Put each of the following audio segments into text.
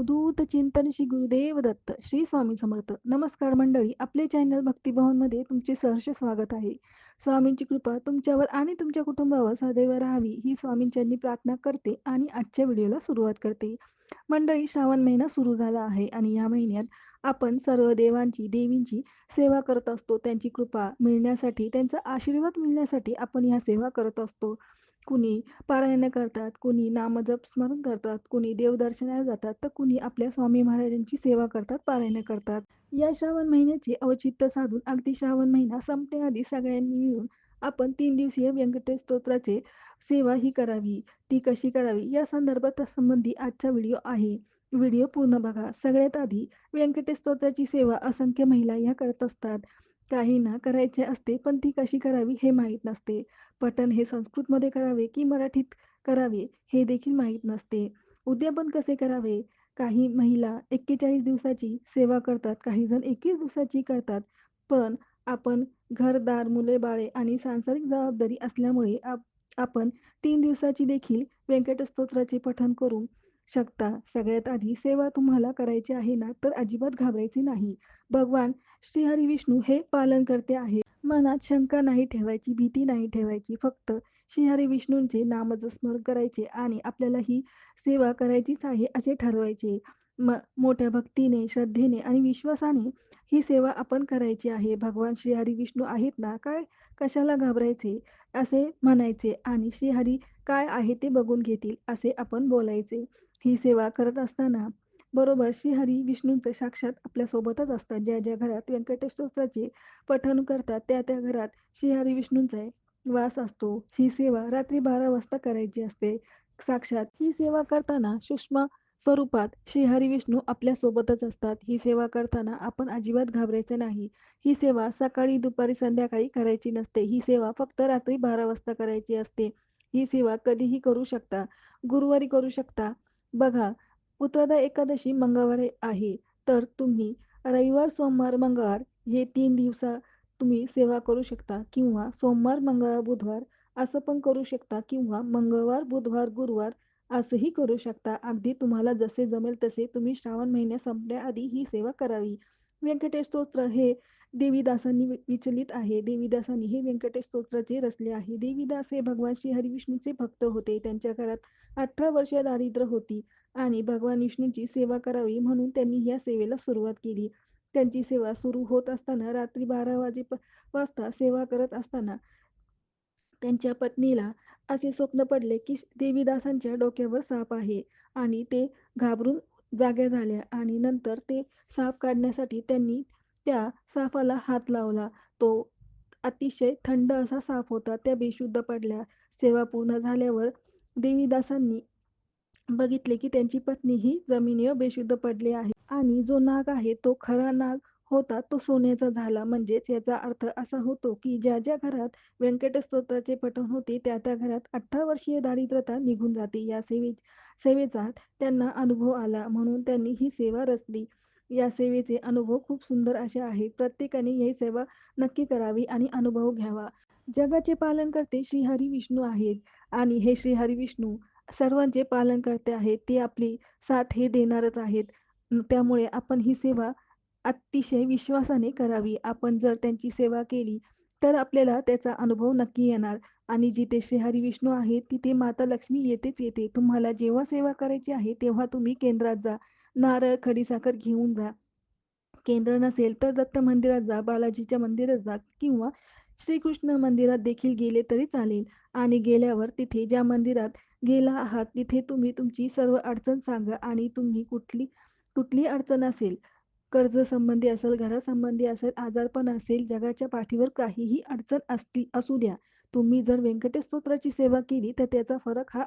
अवधूत चिंतन श्री गुरुदेव दत्त श्री स्वामी समर्थ. नमस्कार मंडळी आपले चॅनल भक्तिभवनमध्ये तुमचे सहर्ष स्वागत आहे. स्वामींची कृपा तुमच्यावर आणि तुमच्या कुटुंबावर सदैव राहावी ही स्वामींच्यांनी प्रार्थना करते आणि आजच्या व्हिडिओला सुरुवात करते. मंडळी श्रावण महिना सुरू झाला आहे आणि या महिन्यात आपण सर्व देवांची देवींची सेवा करत असतो. त्यांची कृपा मिळण्यासाठी त्यांचा आशीर्वाद मिळण्यासाठी आपण ह्या सेवा करत असतो. कुणी पारायण करतात कुणी नामजप स्मरण करतात कुणी देवदर्शनाला जातात तर कुणी आपल्या स्वामी महाराजांची सेवा करतात पारायण करतात. या श्रावण महिन्याचे औचित्य साधून अगदी श्रावण महिना संपण्याआधी सगळ्यांनी मिळून आपण तीन दिवसीय व्यंकटेश स्तोत्राचे सेवा ही करावी ती कशी करावी या संदर्भात संबंधी आजचा व्हिडिओ आहे. व्हिडिओ पूर्ण बघा. सगळ्यात आधी व्यंकटेश स्तोत्राची सेवा असंख्य महिला या करत असतात. काहींना करायचे असते पण ती कशी करावी हे माहीत नसते. पठण हे संस्कृतमध्ये करावे की मराठीत करावे हे देखील माहीत नसते. उद्यापन कसे करावे? काही महिला एक्केचाळीस दिवसाची सेवा करतात काही जण एकवीस दिवसाची करतात. पण आपण घरदार मुले बाळे आणि सांसारिक जबाबदारी असल्यामुळे आप आपण तीन दिवसाची देखील व्यंकटस्तोत्राचे पठण करू शकता. सगळ्यात आधी सेवा तुम्हाला करायची आहे ना तर अजिबात घाबरायचे नाही. भगवान श्रीहरी विष्णू हे पालन करते आहे मनात शंका नाही ठेवायची भीती नाही ठेवायची. फक्त श्रीहरी विष्णूंचे नामस्मरण करायचे आणि आपल्याला ही सेवा करायचीच आहे असे ठरवायचे. म मोठ्या भक्तीने श्रद्धेने आणि विश्वासाने ही सेवा आपण करायची आहे. भगवान श्रीहरी विष्णू आहेत ना? काय? कशाला घाबरायचे? असे म्हणायचे आणि श्रीहरी काय आहे ते बघून घेतील असे आपण बोलायचे. ही सेवा करत असताना बरोबर. श्रीहरी विष्णूंचे साक्षात आपल्यासोबतच असतात. ज्या ज्या घरात व्यंकटेश स्तोत्राचे पठण करतात त्या त्या घरात श्रीहरी विष्णूंचा वास असतो. ही सेवा रात्री बारा वाजता करायची असते. साक्षात ही सेवा करताना सूक्ष्म स्वरूपात श्रीहरी विष्णू आपल्या सोबतच असतात. ही सेवा करताना आपण अजिबात घाबरायचं नाही. ही सेवा सकाळी दुपारी संध्याकाळी करायची नसते. ही सेवा फक्त रात्री बारा वाजता करायची असते. ही सेवा कधीही करू शकता. गुरुवारी करू शकता. बघा पुत्रदा एकादशी मंगळवारी आहे. तर तुम्ही रविवार सोमवार मंगळवार हे तीन दिवसा तुम्ही सेवा करू शकता किंवा सोमवार मंगळवार बुधवार असं पण करू शकता किंवा मंगळवार बुधवार गुरुवार असंही करू शकता. अगदी तुम्हाला जसे जमेल तसे तुम्ही श्रावण महिन्या संपण्याआधी ही सेवा करावी. व्यंकटेश स्तोत्र हे देवीदासांनी विचलित आहे. देवीदासांनी हे व्यंकटेश स्तोत्राचे रचले आहे. देवीदास हे भगवान श्री हरिविष्णूचे भक्त होते. त्यांच्या घरात अठरा वर्ष दारिद्र्य होती आणि भगवान विष्णूंची सेवा करावी म्हणून त्यांनी या सेवेला सुरुवात केली. त्यांची सेवा सुरू होत असताना रात्री बारा वाजे वाजता सेवा करत असताना त्यांच्या पत्नीला असे स्वप्न पडले की देवीदासांच्या डोक्यावर साप आहे आणि ते घाबरून जाग्या झाल्या आणि नंतर ते साप काढण्यासाठी त्यांनी त्या सापाला हात लावला. तो अतिशय थंड असा साप होता त्या बेशुद्ध पडल्या. सेवा पूर्ण झाल्यावर देवीदासांनी बघितले की त्यांची पत्नी ही जमिनीवर बेशुद्ध पडली आहे. आणि जो नाग आहे तो खरा नाग होता तो सोन्याचा झाला. म्हणजेच याचा अर्थ असा होतो की ज्या ज्या घरात व्यंकट स्तोत्राचे पठण होते त्या त्या घरात अठरा वर्षीय दारिद्रता निघून जाते. या सेवे सेवेचा त्यांना अनुभव आला. म्हणून त्यांनी ही सेवा रचली. या सेवेचे अनुभव खूप सुंदर असे आहेत. प्रत्येकाने ही सेवा नक्की करावी आणि अनुभव घ्यावा. जगाचे पालन करते श्रीहरी विष्णू आहेत आणि हे श्रीहरी विष्णू सर्वांचे पालन करते आहेत. ते आपली साथ हे देणारच आहेत. त्यामुळे आपण ही सेवा अतिशय विश्वासाने करावी. आपण जर त्यांची सेवा केली तर आपल्याला त्याचा अनुभव नक्की येणार. आणि जिथे श्रीहरी विष्णू आहेत तिथे माता लक्ष्मी येतेच येते. तुम्हाला जेव्हा सेवा करायची आहे तेव्हा तुम्ही केंद्रात जा. नारळ खडीसाखर घेऊन जा. केंद्र नसेल तर दत्त मंदिरात जा बालाजीच्या मंदिरात जा किंवा श्रीकृष्ण मंदिरात देखील गेले तरी चालेल. आणि गेल्यावर तिथे ज्या मंदिरात गेला आहात तिथे तुम्ही तुमची सर्व अडचण सांगा आणि तुम्ही कुठली कुठली अडचण असेल कर्ज संबंधी असेल घरासंबंधी असेल आजारपण असेल जगाच्या पाठीवर काहीही अडचण असती असू द्या. तुम्ही जर व्यंकटेश स्तोत्राची सेवा केली तर त्याचा फरक हा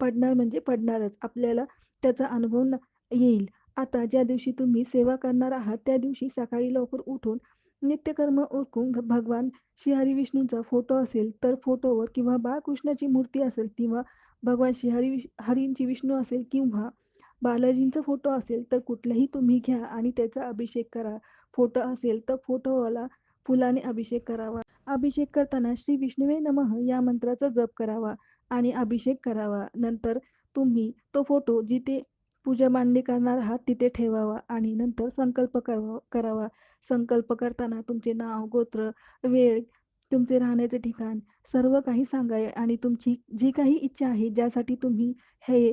पडणार म्हणजे पडणारच. आपल्याला त्याचा अनुभव येईल. आता ज्या दिवशी तुम्ही सेवा करणार आहात त्या दिवशी सकाळी लवकर उठून नित्यकर्म ओळखून भगवान श्रीहरी विष्णूंचा फोटो असेल तर फोटोवर किंवा बाळकृष्णाची मूर्ती असेल किंवा भगवान श्रीहरी हरींची विष्णू असेल किंवा बालाजींचा फोटो असेल तर कुठलाही तुम्ही घ्या आणि त्याचा अभिषेक करा. फोटो असेल तर फोटोवाला फुलाने अभिषेक करावा. अभिषेक करताना श्री विष्णुवे नमः या मंत्राचा जप करावा आणि अभिषेक करावा. नंतर तुम्ही तो फोटो जिथे पूजा मांडणी करणार आहात तिथे ठेवावा आणि नंतर संकल्प करावा करावा. संकल्प करताना तुमचे नाव गोत्र वेळ तुमचे राहण्याचे ठिकाण सर्व काही सांगावे आणि तुमची जी काही इच्छा आहे ज्यासाठी तुम्ही हे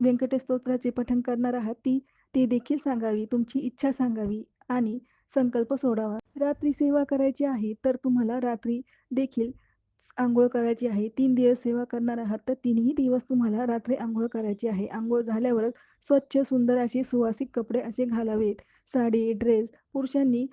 व्यंकटेश स्तोत्राचे पठण करणार आहात ती ती देखील सांगावी. तुमची इच्छा सांगावी आणि संकल्प सोडावा. रात्री सेवा करायची आहे तर तुम्हाला रात्री देखील आंघोळ करायची आहे. तीन दिवस सेवा करणार आहात तर तिन्ही दिवस तुम्हाला रात्री आंघोळ करायची आहे. आंघोळ झाल्यावर स्वच्छ सुंदर असे सुवासिक कपडे असे घालावेत. साडी ड्रेस पुरुषांनी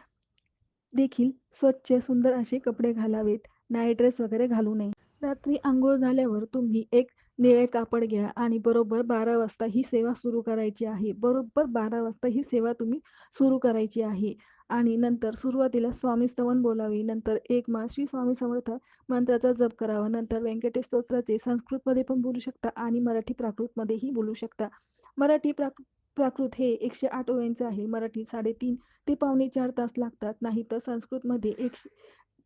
देखील स्वच्छ सुंदर असे कपडे घालावेत. नाईट ड्रेस वगैरे घालू नये. रात्री आंघोळ झाल्यावर तुम्ही एक निळे कापड घ्या आणि बरोबर बारा वाजता ही सेवा सुरू करायची आहे. बरोबर बारा वाजता ही सेवा तुम्ही सुरू करायची आहे. आणि नंतर सुरुवातीला स्वामी स्तवन बोलावी. नंतर एक मास श्री स्वामी समर्थ मंत्राचा जप करावा. नंतर व्यंकटेश स्तोत्राचे संस्कृतमध्ये पण बोलू शकता आणि मराठी प्राकृतमध्येही बोलू शकता. मराठी प्राक प्राकृत हे एकशे आठ ओव्यांचं आहे. मराठी साडेतीन ते पावणे चार तास लागतात. नाही तर संस्कृतमध्ये एक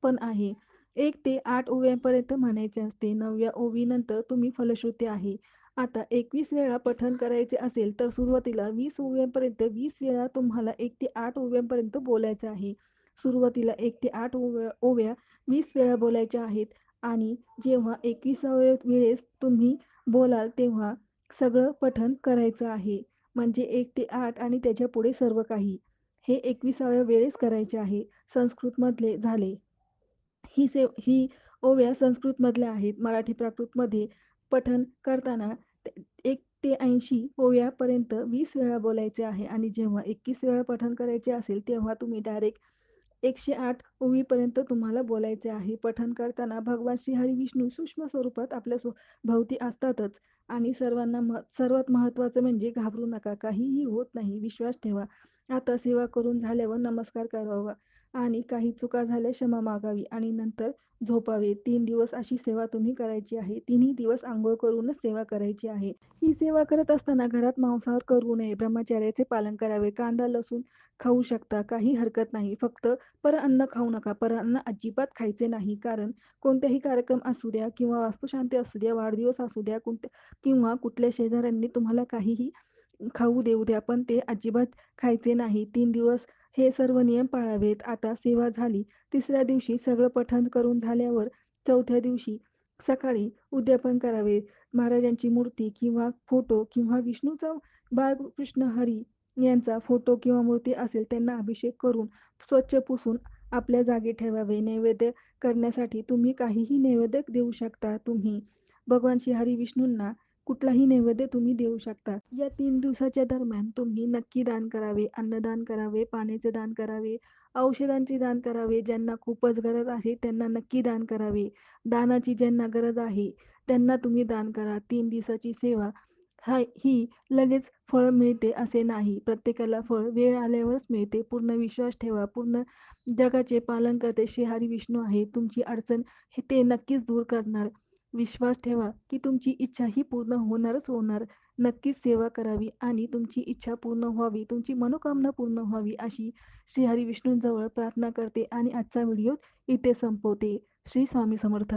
पण आहे. एक ते आठ ओव्यांपर्यंत म्हणायचे असते. नवव्या ओवीनंतर तुम्ही फलश्रुती आहे. आता एकवीस वेळा पठण करायचे असेल तर सुरुवातीला वीस ओव्यांपर्यंत वीस वेळा तुम्हाला एक ते आठ ओव्यांपर्यंत बोलायचं आहे. सुरुवातीला एक ते आठ ओव्या ओव्या वीस वेळा बोलायच्या आहेत आणि जेव्हा एकविसाव्या वेळेस तुम्ही बोलाल तेव्हा सगळं पठण करायचं आहे. म्हणजे एक ते आठ आणि त्याच्या पुढे सर्व काही. हे एकविसाव्या वेळेस करायचे आहे. संस्कृतमधले झाले. ही सेव ही ओव्या संस्कृतमधल्या आहेत. मराठी प्राकृतमध्ये पठण करताना ते- ऐंशी ओव्यापर्यंत वीस वेळा बोलायचे आहे आणि जेव्हा एकवीस वेळा पठण करायचे असेल तेव्हा तुम्ही डायरेक्ट एकशे आठ ओवीपर्यंत तुम्हाला बोलायचे आहे. पठण करताना भगवान श्री हरी विष्णू सूक्ष्म स्वरूपात आपल्या सो भोवती असतातच आणि सर्वांना मह सर्वात महत्त्वाचं म्हणजे घाबरू नका. काहीही होत नाही. विश्वास ठेवा. आता सेवा करून झाल्यावर नमस्कार करावा. आणि काही चुका झाल्या क्षमा मागावी आणि नंतर झोपावे. तीन दिवस अशी सेवा तुम्ही करायची आहे. तिन्ही दिवस आंघोळ करूनच सेवा करायची आहे. ही सेवा करत असताना घरात मांसाहार करू नये. ब्रह्मचार्याचे पालन करावे. कांदा लसूण खाऊ शकता. काही हरकत नाही. फक्त पर अन्न खाऊ नका. पर अन्न अजिबात खायचे नाही. कारण कोणत्याही कार्यक्रम असू द्या किंवा वास्तुशांती असू द्या वाढदिवस असू द्या कोणत्या किंवा कुठल्या शेजाऱ्यांनी तुम्हाला काहीही खाऊ देऊ द्या पण ते अजिबात खायचे नाही. तीन दिवस हे सर्व नियम पाळावेत. आता सेवा झाली. तिसऱ्या दिवशी सगळं पठण करून झाल्यावर चौथ्या दिवशी सकाळी उद्यापन करावे. महाराजांची मूर्ती किंवा फोटो किंवा विष्णूचा बाळकृष्ण हरी यांचा फोटो किंवा मूर्ती असेल त्यांना अभिषेक करून स्वच्छ पुसून आपल्या जागी ठेवावे. नैवेद्य करण्यासाठी तुम्ही काहीही नैवेद्य देऊ शकता तुम्ही. भगवान श्री हरी विष्णूंना कुठलाही नैवेद्य तुम्ही देऊ शकता. या तीन दिवसाच्या दरम्यान तुम्ही नक्की दान करावे अन्नदान करावे पाण्याचे दान करावे औषधांचे दान करावे ज्यांना खूपच गरज आहे त्यांना नक्की दान करावे. दानाची ज्यांना गरज आहे त्यांना तुम्ही दान करा. तीन दिवसाची सेवा हा ही लगेच फळ मिळते असे नाही. प्रत्येकाला फळ वेळ आल्यावरच मिळते. पूर्ण विश्वास ठेवा. पूर्ण जगाचे पालन करते. श्री हरी विष्णू आहे. तुमची अडचण हे ते नक्कीच दूर करणार. विश्वास ठेवा की तुमची इच्छा ही पूर्ण होणारच होणार. नक्कीच सेवा करावी आणि तुमची इच्छा पूर्ण व्हावी तुमची मनोकामना पूर्ण व्हावी अशी श्री हरी विष्णूंजवळ प्रार्थना करते आणि आजचा व्हिडिओ इथे संपवते. श्री स्वामी समर्थ.